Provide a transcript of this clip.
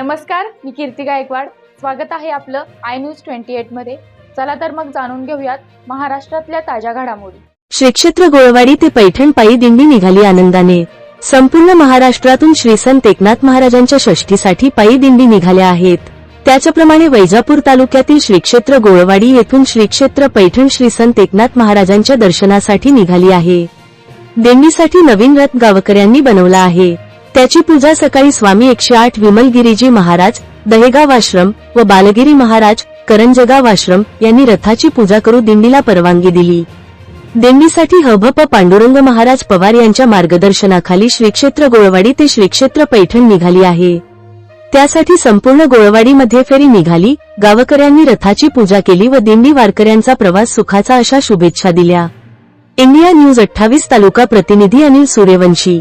नमस्कार मी कीर्ती गायकवाड. स्वागत आहे आपलं आय न्यूज ट्वेंटी एटमध्ये. चला तर मग जाणून घेऊयात महाराष्ट्रातल्या ताज्या घडामोडी. श्रीक्षेत्र गोळवाडी ते पैठण पायी दिंडी निघाली आनंदाने. संपूर्ण महाराष्ट्रातून श्री संत एकनाथ महाराजांच्या षष्टीसाठी पायी दिंडी निघाल्या आहेत. त्याच्याप्रमाणे वैजापूर तालुक्यातील श्रीक्षेत्र गोळवाडी येथून श्रीक्षेत्र पैठण श्री संत एकनाथ महाराजांच्या दर्शनासाठी निघाली आहे. दिंडीसाठी नवीन रथ गावकऱ्यांनी बनवला आहे. त्याची पूजा सकाळी स्वामी एकशे आठ विमलगिरीजी महाराज दहेगाव आश्रम व बालगिरी महाराज करंजगाव आश्रम यांनी रथाची पूजा करू दिंडीला परवानगी दिली. दिंडीसाठी हभप पांडुरंग महाराज पवार यांच्या मार्गदर्शनाखाली श्रीक्षेत्र गोळवाडी ते श्रीक्षेत्र पैठण निघाली आहे. त्यासाठी संपूर्ण गोळवाडीमध्ये फेरी निघाली गावकऱ्यांनी रथाची पूजा केली व दिंडी वारकऱ्यांचा प्रवास सुखाचा अशा शुभेच्छा दिल्या. इंडिया न्यूज अठ्ठावीस तालुका प्रतिनिधी अनिल सूर्यवंशी.